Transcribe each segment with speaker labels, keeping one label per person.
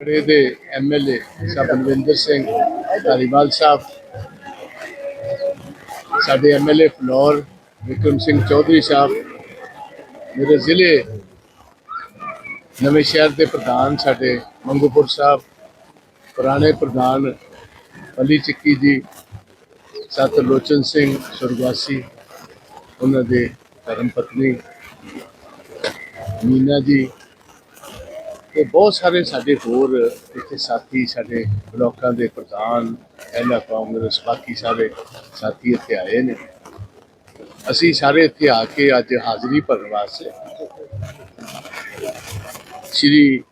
Speaker 1: ਖੜੇ ਦੇ ਐਮਐਲਏ ਸਾਹਿਬ ਬਲਵਿੰਦਰ ਸਿੰਘ, ਧਾਰੀਵਾਲ ਸਾਹਿਬ, ਸਾਡੇ ਐਮਐਲਏ ਫਲੋਰ, ਵਿਕਰਮ ਸਿੰਘ ਚੌਧਰੀ ਸਾਹਿਬ, ਮੇਰੇ ਜ਼ਿਲ੍ਹੇ ਨਵੇਂ ਸ਼ਹਿਰ ਦੇ ਪ੍ਰਧਾਨ ਸਾਡੇ ਮੰਗੂਪੁਰ ਸਾਹਿਬ, ਪੁਰਾਣੇ ਪ੍ਰਧਾਨ ਅਲੀ ਚੱਕੀ ਜੀ, ਸਤ ਲੋਚਨ ਸਿੰਘ ਸੁਰਗਵਾਸੀ, ਉਹਨਾਂ ਦੇ ਧਰਮ ਪਤਨੀ ਮੀਨਾ ਜੀ ਤੇ ਬਹੁਤ ਸਾਰੇ ਸਾਡੇ ਹੋਰ ਇੱਥੇ ਸਾਥੀ, ਸਾਡੇ ਬਲਾਕਾਂ ਦੇ ਪ੍ਰਧਾਨ ਐਲਾ ਕਾਂਗਰਸ, ਬਾਕੀ ਸਾਰੇ ਸਾਥੀ ਇੱਥੇ ਆਏ ਨੇ। ਅਸੀਂ ਸਾਰੇ ਇੱਥੇ ਆ ਕੇ ਅੱਜ ਹਾਜ਼ਰੀ ਭਰਨ ਵਾਸਤੇ ਸ਼੍ਰੀ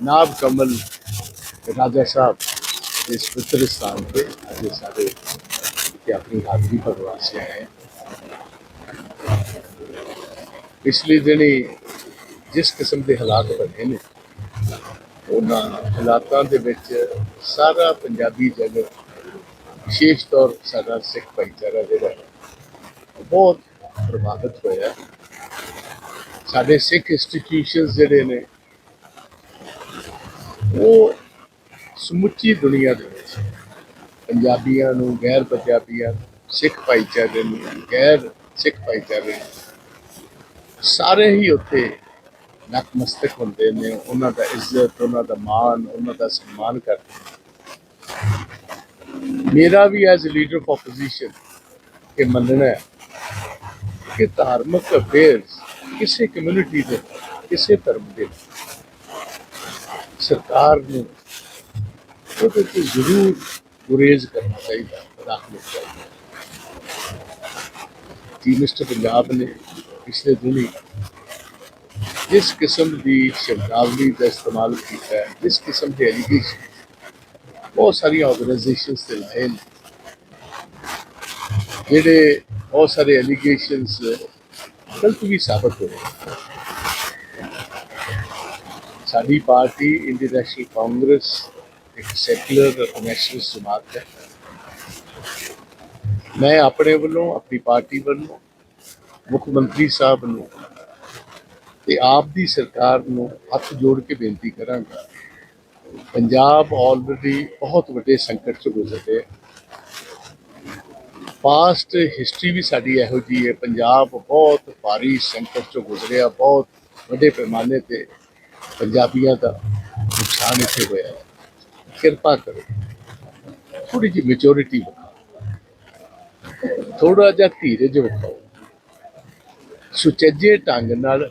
Speaker 1: ਨਾਬ ਕਮਲ ਰਾਜਾ ਸਾਹਿਬ ਦੇ ਪਵਿੱਤਰ ਸਥਾਨ ਤੇ ਅੱਜ ਸਾਡੇ ਇੱਥੇ ਆਪਣੀ ਹਾਜ਼ਰੀ ਭਰਨ ਵਾਸਤੇ ਆਏ ਪਿਛਲੇ ਦਿਨੀ ਜਿਸ ਕਿਸਮ ਦੇ ਹਾਲਾਤ ਬਣੇ ਨੇ ਉਹਨਾਂ ਹਾਲਾਤਾਂ ਦੇ ਵਿੱਚ ਸਾਰਾ ਪੰਜਾਬੀ ਜਗਤ ਵਿਸ਼ੇਸ਼ ਤੌਰ ਸਾਡਾ ਸਿੱਖ ਭਾਈਚਾਰਾ ਜਿਹੜਾ ਬਹੁਤ ਪ੍ਰਭਾਵਿਤ ਹੋਇਆ। ਸਾਡੇ ਸਿੱਖ ਇੰਸਟੀਟਿਊਸ਼ਨਸ ਜਿਹੜੇ ਨੇ ਉਹ ਸਮੁੱਚੀ ਦੁਨੀਆ ਦੇ ਵਿੱਚ ਪੰਜਾਬੀਆਂ ਨੂੰ ਗੈਰ ਪੰਜਾਬੀਆਂ ਨੂੰ, ਸਿੱਖ ਭਾਈਚਾਰੇ ਨੂੰ ਗੈਰ ਸਿੱਖ ਭਾਈਚਾਰੇ ਨੂੰ ਸਾਰੇ ਹੀ ਉੱਥੇ ਨਤਮਸਤਕ ਹੁੰਦੇ ਨੇ, ਉਹਨਾਂ ਦਾ ਇੱਜ਼ਤ, ਉਹਨਾਂ ਦਾ ਮਾਣ, ਉਹਨਾਂ ਦਾ ਸਨਮਾਨ ਕਰਦੇ ਮੇਰਾ ਵੀ ਐਜ਼ ਲੀਡਰ ਆਫ ਆਪੋਜੀਸ਼ਨ ਇਹ ਮੰਨਣਾ ਹੈ ਕਿ ਧਾਰਮਿਕ ਅਫੇਅਰਸ ਕਿਸੇ ਕਮਿਊਨਿਟੀ ਦੇ, ਕਿਸੇ ਧਰਮ ਦੇ ਸਰਕਾਰ ਨੂੰ ਉਹਦੇ ਤੇ ਜ਼ਰੂਰ ਗੁਰੇਜ਼ ਕਰਨਾ ਚਾਹੀਦਾ ਰੱਖਣਾ ਚਾਹੀਦਾ ਜੀ ਮਿਸਟਰ ਪੰਜਾਬ ਨੇ ਪਿਛਲੇ ਦਿਨੀ ਜਿਸ ਕਿਸਮ ਦੀ ਸ਼ਬਦਾਵਲੀ ਦਾ ਇਸਤੇਮਾਲ ਕੀਤਾ ਹੈ? ਜਿਸ ਕਿਸਮ ਦੇ ਐਲੀਗੇਸ਼ਨ ਬਹੁਤ ਸਾਰੀਆਂ ਆਰਗੇਨਾਈਜੇਸ਼ਨਸ ਤੇ ਲਾਏ ਨੇ। ਜਿਹੜੇ ਬਹੁਤ ਸਾਰੇ ਐਲੀਗੇਸ਼ਨਸ ਗਲਤ ਵੀ ਸਾਬਤ ਹੋਏ ਸਾਡੀ ਪਾਰਟੀ ਇੰਡੀਅਨ ਨੈਸ਼ਨਲ ਕਾਂਗਰਸ ਇੱਕ ਸੈਕੂਲਰ ਨੈਸ਼ਨਲਿਸਟ ਜਮਾਤ ਹੈ। ਮੈਂ ਆਪਣੇ ਵੱਲੋਂ, ਆਪਣੀ ਪਾਰਟੀ ਵੱਲੋਂ, ਮੁੱਖ ਮੰਤਰੀ ਸਾਹਿਬ ਨੂੰ ਤੇ ਆਪ ਦੀ ਸਰਕਾਰ ਨੂੰ ਹੱਥ ਜੋੜ ਕੇ ਬੇਨਤੀ ਕਰਾਂਗਾ। ਪੰਜਾਬ ਆਲਰੇਡੀ ਬਹੁਤ ਵੱਡੇ ਸੰਕਟ ਚ ਗੁਜ਼ਰ ਰਿਹਾ ਪਾਸਟ ਹਿਸਟਰੀ ਵੀ ਸਾਡੀ ਇਹੋ ਜੀ ਹੈ। ਪੰਜਾਬ ਬਹੁਤ ਭਾਰੀ ਸੰਕਟ ਚ ਗੁਜ਼ਰਿਆ ਬਹੁਤ ਵੱਡੇ ਪੈਮਾਨੇ ਤੇ ਪੰਜਾਬੀਆਂ ਦਾ ਨੁਕਸਾਨ ਇੱਥੇ ਹੋਇਆ ਕਿਰਪਾ ਕਰੋ ਥੋੜੀ ਜਿਹੀ ਮੈਚੁਰਿਟੀ ਵਿਖਾਓ। ਥੋੜਾ ਜਿਹਾ ਧੀਰਜ ਵਿਖਾਓ। ਸੁਚੱਜੇ ਢੰਗ ਨਾਲ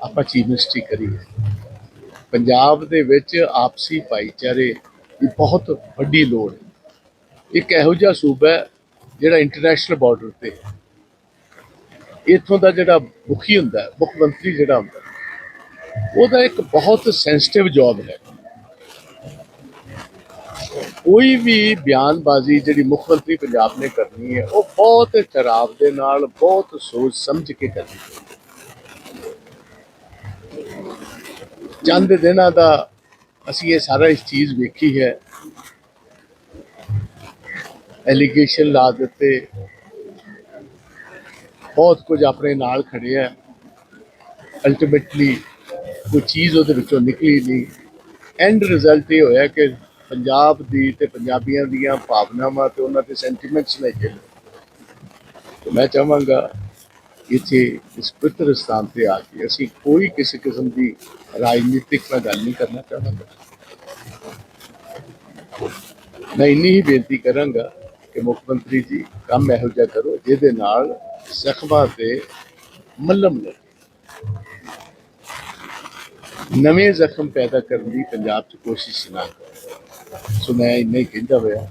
Speaker 1: ਆਪਾਂ ਚੀਫ ਮਿਨਿਸਟਰੀ ਕਰੀਏ। ਪੰਜਾਬ ਦੇ ਵਿੱਚ ਆਪਸੀ ਭਾਈਚਾਰੇ ਦੀ ਬਹੁਤ ਵੱਡੀ ਲੋੜ ਹੈ। ਇੱਕ ਇਹੋ ਜਿਹਾ ਸੂਬਾ ਹੈ ਜਿਹੜਾ ਇੰਟਰਨੈਸ਼ਨਲ ਬਾਰਡਰ ਤੇ ਹੈ। ਇੱਥੋਂ ਦਾ ਜਿਹੜਾ ਮੁਖੀ ਹੁੰਦਾ ਮੁੱਖ ਮੰਤਰੀ ਜਿਹੜਾ ਹੁੰਦਾ ਉਹਦਾ ਇੱਕ ਬਹੁਤ ਸੈਂਸਿਟਿਵ ਜੌਬ ਹੈ। ਕੋਈ ਵੀ ਬਿਆਨਬਾਜ਼ੀ ਜਿਹੜੀ ਮੁੱਖ ਮੰਤਰੀ ਪੰਜਾਬ ਨੇ ਕਰਨੀ ਹੈ, ਉਹ ਬਹੁਤ ਚਰਾਵ ਦੇ ਨਾਲ, ਬਹੁਤ ਸੋਚ ਸਮਝ ਕੇ ਕਰਨੀ ਹੈ। ਚੰਦ ਦਿਨਾਂ ਦਾ ਅਸੀਂ ਇਹ ਸਾਰਾ ਇਸ ਚੀਜ਼ ਵੇਖੀ ਹੈ। ਐਲੀਗੇਸ਼ਨ ਲਾ ਦਿੱਤੇ। ਬਹੁਤ ਕੁਝ ਆਪਣੇ ਨਾਲ ਖੜੇ ਹੈ। ਅਲਟੀਮੇਟਲੀ ਕੋਈ ਚੀਜ਼ ਉਹਦੇ ਵਿੱਚੋਂ ਨਿਕਲੀ ਨਹੀਂ। ਐਂਡ ਰਿਜ਼ਲਟ ਇਹ ਹੋਇਆ ਕਿ ਪੰਜਾਬ ਦੀ ਤੇ ਪੰਜਾਬੀਆਂ ਦੀਆਂ ਭਾਵਨਾਵਾਂ ਤੇ ਉਹਨਾਂ ਦੇ ਸੈਂਟੀਮੈਂਟਸ ਨੇ ਖੇਲੇ ਮੈਂ ਚਾਹਾਂਗਾ ਇੱਥੇ ਇਸ ਪਵਿੱਤਰ ਸਥਾਨ ਤੇ ਆ ਕੇ ਅਸੀਂ ਕੋਈ ਕਿਸੇ ਕਿਸਮ ਦੀ ਰਾਜਨੀਤਿਕ ਨਾਲ ਗੱਲ ਨਹੀਂ ਕਰਨਾ ਚਾਹਾਂਗਾ। ਮੈਂ ਇੰਨੀ ਹੀ ਬੇਨਤੀ ਕਰਾਂਗਾ ਕਿ ਮੁੱਖ ਮੰਤਰੀ ਜੀ, ਕੰਮ ਇਹੋ ਜਿਹਾ ਕਰੋ ਜਿਹਦੇ ਨਾਲ ਜ਼ਖਮਾਂ ਤੇ ਮੱਲਮ ਲੱਗੇ ਨਵੇਂ ਜ਼ਖਮ ਪੈਦਾ ਕਰਨ ਦੀ ਪੰਜਾਬ 'ਚ ਕੋਸ਼ਿਸ਼ ਨਾ ਕਰੋ। ਸੋ ਮੈਂ ਇੰਨਾ ਹੀ ਕਹਿੰਦਾ ਹੋਇਆ